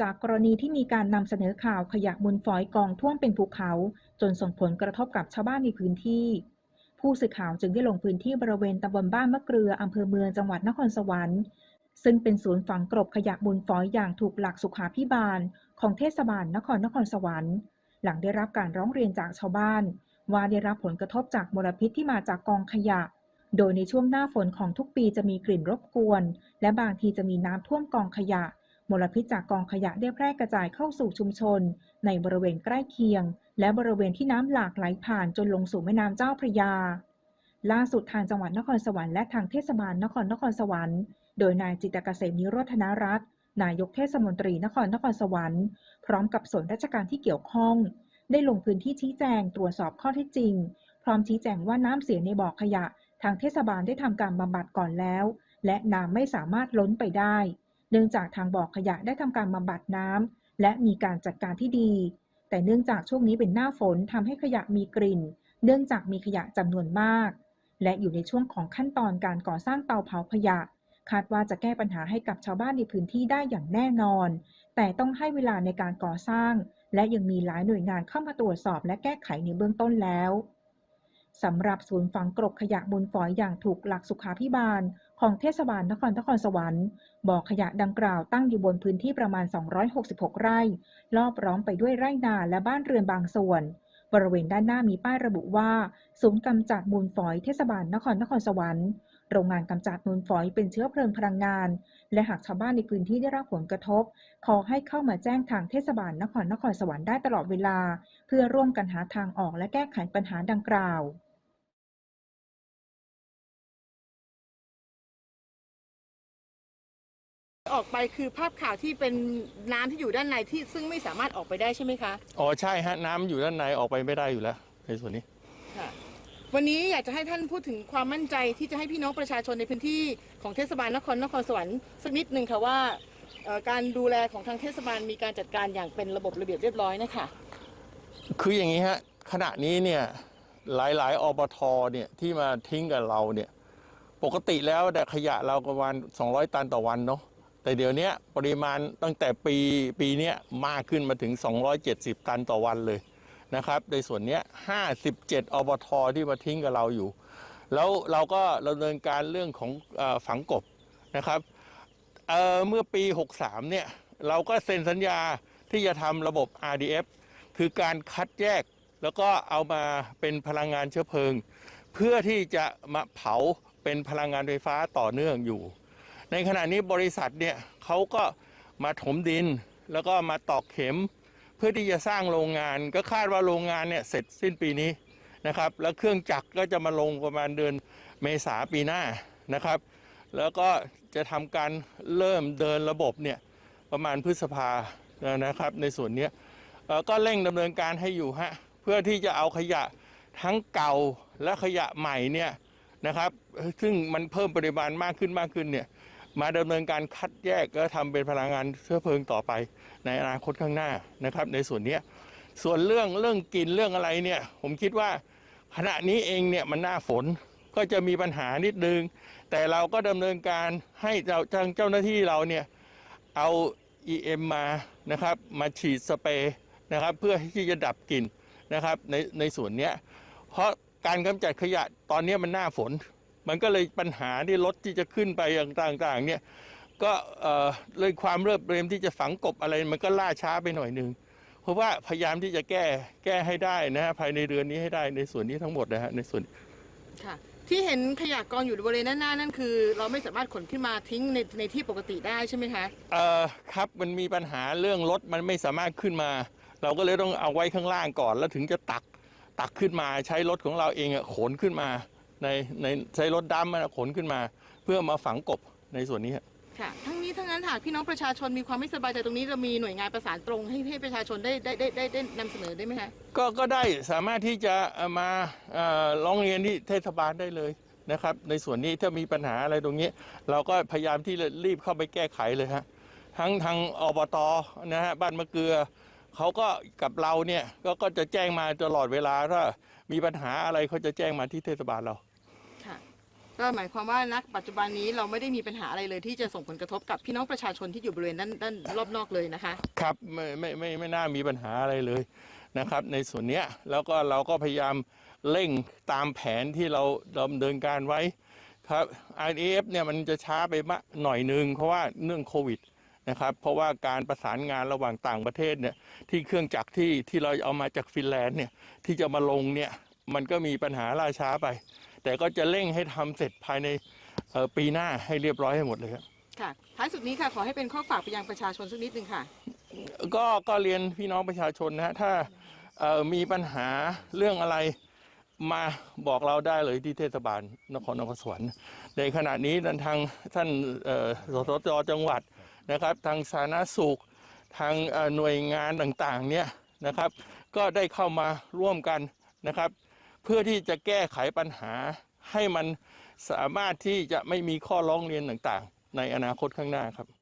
จากกรณีที่มีการนำเสนอข่าวขยะมูลฝอยกองท่วมเป็นภูเขา จนส่งผลกระทบกับชาวบ้านในพื้นที่ ผู้สื่อข่าวจึงได้ลงพื้นที่บริเวณตำบลบ้านมะเกลืออำเภอเมืองจังหวัดนครสวรรค์ ซึ่งเป็นศูนย์ฝังกลบขยะมูลฝอยอย่างถูกหลักสุขาพิบาล ของเทศบาลนครนครสวรรค์ หลังได้รับการร้องเรียนจากชาวบ้าน ว่าได้รับผลกระทบจากมลพิษที่มาจากกองขยะ โดยในช่วงหน้าฝนของทุกปีจะมีกลิ่นรบกวน และบางทีจะมีน้ำท่วมกองขยะ มลพิษจากกองขยะได้แพร่กระจายเข้าสู่ชุมชน ในบริเวณใกล้เคียง และบริเวณที่น้ำหลากไหลผ่านจนลงสู่แม่น้ำเจ้าพระยา ล่าสุดทางจังหวัดนครสวรรค์และทางเทศบาลนครนครสวรรค์ โดยนายจิตรเกษมนิโรธนรัตน์นายกเทศมนตรีนครนครสวรรค์ พร้อมกับส่วนราชการที่เกี่ยวข้อง ได้ลงพื้นที่ชี้แจงตรวจสอบข้อเท็จจริง พร้อมชี้แจงว่าน้ำเสียในบ่อขยะ ทางเทศบาลได้ทำการบำบัดก่อนแล้ว และน้ำไม่สามารถล้นไปได้ เนื่องจากทางบ่อขยะได้ทำการบำบัดน้ำและมีการจัดการที่ดี แต่เนื่องจากช่วงนี้เป็นหน้าฝนทำให้ขยะมีกลิ่น เนื่องจากมีขยะจำนวนมาก และอยู่ในช่วงของขั้นตอนการก่อสร้างเตาเผาขยะ คาดว่าจะแก้ปัญหาให้กับชาวบ้านในพื้นที่ได้อย่างแน่นอน แต่ต้องให้เวลาในการก่อสร้าง และยังมีหลายหน่วยงานเข้ามาตรวจสอบและแก้ไขในเบื้องต้นแล้วสำหรับศูนย์ฝังกลบขยะมูลฝอยอย่างถูกหลักสุขาพิบาล ของเทศบาลนครนครสวรรค์บ่อขยะดังกล่าวตั้งอยู่บนพื้นที่ประมาณ 266 ไร่ รอบร้อมไปด้วยไร่นาและบ้านเรือนบางส่วน บริเวณด้านหน้ามีป้ายระบุว่า ศูนย์กำจัดมูลฝอยเทศบาลนครนครสวรรค์ โรงงานกำจัดมูลฝอยเป็นเชื้อเพลิงพลังงาน และหากชาวบ้านในพื้นที่ได้รับผลกระทบ ขอให้เข้ามาแจ้งทางเทศบาลนครนครสวรรค์ได้ตลอดเวลา เพื่อร่วมกันหาทางออกและแก้ไขปัญหาดังกล่าว ออกไปคือภาพข่าวที่เป็นน้ำที่อยู่ด้านในที่ซึ่งไม่สามารถออกไปได้ใช่ไหมคะอ๋อใช่ฮะน้ำอยู่ด้านในออกไปไม่ได้อยู่แล้วในส่วนนี้ ค่ะ วันนี้อยากจะให้ท่านพูดถึงความมั่นใจที่จะให้พี่น้องประชาชนในพื้นที่ของเทศบาลนครนครสวรรค์สักนิดหนึ่งค่ะว่าเอ่อการดูแลของทางเทศบาลมีการจัดการอย่างเป็นระบบระเบียบเรียบร้อยนะคะ คืออย่างนี้ฮะขณะนี้เนี่ยหลาย ๆอบทเนี่ยที่มาทิ้งกับเราเนี่ยปกติแล้วแต่ขยะเราประมาณ 200 ตันต่อวันเนาะ แต่เดี๋ยวนี้ปริมาณตั้งแต่ปีปีนี้มากขึ้นมาถึง 270 ตันต่อวันเลยนะครับ ในส่วนนี้ 57 อบทที่มาทิ้งกับเราอยู่ แล้วเราก็ดำเนินการเรื่องของอฝังกบนะครับเเมื่อปี 63 เนี่ย เราก็เซ็นสัญญาที่จะทำระบบ RDF คือการคัดแยกแล้วก็เอามาเป็นพลังงานเชื้อเพลิง เพื่อที่จะมาเผาเป็นพลังงานไฟฟ้าต่อเนื่องอยู่ ในขณะนี้บริษัทเนี่ยเขาก็มาถมดินแล้วก็มาตอกเข็ม เพื่อที่จะสร้างโรงงาน ก็คาดว่าโรงงานเนี่ยเสร็จสิ้นปีนี้นะครับ แล้วเครื่องจักรก็จะมาลงประมาณเดือนเมษาปีหน้านะครับ แล้วก็จะทำการเริ่มเดินระบบเนี่ยประมาณพฤษภานะครับ ในส่วนนี้ก็เร่งดำเนินการให้อยู่ฮะเพื่อที่จะเอาขยะทั้งเก่าและขยะใหม่เนี่ยนะครับ ซึ่งมันเพิ่มปริมาณมากขึ้นมากขึ้นเนี่ย มาดำเนินการคัดแยกแล้วทำเป็นพลังงานเชื้อเพลิงต่อไป ในอนาคตข้างหน้านะครับ ในส่วนนี้ส่วนเรื่องเรื่องกลิ่นเรื่องอะไรเนี่ย ผมคิดว่าขณะนี้เองเนี่ยมันหน้าฝนก็จะมีปัญหานิดนึง แต่เราก็ดำเนินการให้เจ้าทางเจ้าหน้าที่เราเนี่ยเอา EM มานะครับมาฉีดสเปรย์นะครับ เพื่อที่จะดับกลิ่นนะครับในในส่วนนี้เพราะการกำจัดขยะตอนนี้มันหน้าฝน มันก็เลยปัญหาที่รถที่จะขึ้นไปอย่างต่างๆเนี่ยก็เอ่อเลยความเรียบเรียมที่จะฝังกบอะไรมันก็ล่าช้าไปหน่อยหนึงเพราะว่าพยายามที่จะแก้แก้ให้ได้นะฮะภายในเดือนนี้ให้ได้ในส่วนนี้ทั้งหมดนะฮะในส่วนค่ะที่เห็นขยะกองอยู่บริเวณด้านหน้านั่นคือ เราไม่สามารถขนขึ้นมาทิ้งในในที่ปกติได้ใช่ไหมคะเอ่อครับมันมีปัญหาเรื่องรถมันไม่สามารถขึ้นมา เราก็เลยต้องเอาไว้ข้างล่างก่อนแล้วถึงจะตักตักขึ้นมาใช้รถของเราเองอะขนขึ้นมา ในในใช้รถดำมันขนขึ้นมา เพื่อมาฝังกบในส่วนนี้ฮะค่ะทั้งนี้ทั้งนั้นหากพี่น้องประชาชนมีความไม่สบายใจตรงนี้เรามีหน่วยงานประสานตรงให้ให้ประชาชนได้ได้ได้ได้ได้นำเสนอได้ไหมคะก็ก็ได้สามารถที่จะเอามาเอ่อร้องเรียนที่เทศบาลได้เลยนะครับ ในส่วนนี้ถ้ามีปัญหาอะไรตรงนี้ เราก็พยายามที่จะรีบเข้าไปแก้ไขเลยฮะทั้งทางอบตนะฮะบ้านมะเกลือ เขาก็กับเราเนี่ยก็ก็จะแจ้งมาตลอดเวลาถ้ามีปัญหาอะไรเขาจะแจ้งมาที่เทศบาลเรา ค่ะก็หมายความว่านักปัจจุบันนี้เราไม่ได้มีปัญหาอะไรเลยที่จะส่งผลกระทบกับพี่น้องประชาชนที่อยู่บริเวณด้านด้านรอบนอกเลยนะคะ ครับไม่ไม่ไม่ไม่น่ามีปัญหาอะไรเลยนะครับ ในส่วนเนี้ยแล้วก็เราก็พยายามเร่งตามแผนที่เราดำเนินการไว้ครับ IDF เนี่ยมันจะช้าไปมะหน่อยนึงเพราะว่าเนื่องโควิด นะครับ เพราะว่าการประสานงานระหว่างต่างประเทศเนี่ยที่เครื่องจักรที่ที่เราเอามาจากฟินแลนด์เนี่ยที่จะมาลงเนี่ยมันก็มีปัญหาล่าช้าไป แต่ก็จะเร่งให้ทำเสร็จภายในเอ่อปีหน้าให้เรียบร้อยให้หมดเลยครับค่ะท้ายสุดนี้ค่ะขอให้เป็นข้อฝากไปยังประชาชนสักนิดหนึ่งค่ะ ก็ก็เรียนพี่น้องประชาชนนะฮะถ้าเอ่อมีปัญหาเรื่องอะไรมาบอกเราได้เลยที่เทศบาลนครนครสวรรค์ในขณะนี้ทางท่านเอ่อสสจจังหวัด นะครับ ทางสาธารณสุข ทางหน่วยงานต่างๆเนี่ยนะครับ ก็ได้เข้ามาร่วมกันนะครับ เพื่อที่จะแก้ไขปัญหาให้มันสามารถที่จะไม่มีข้อร้องเรียนต่างๆ ในอนาคตข้างหน้าครับ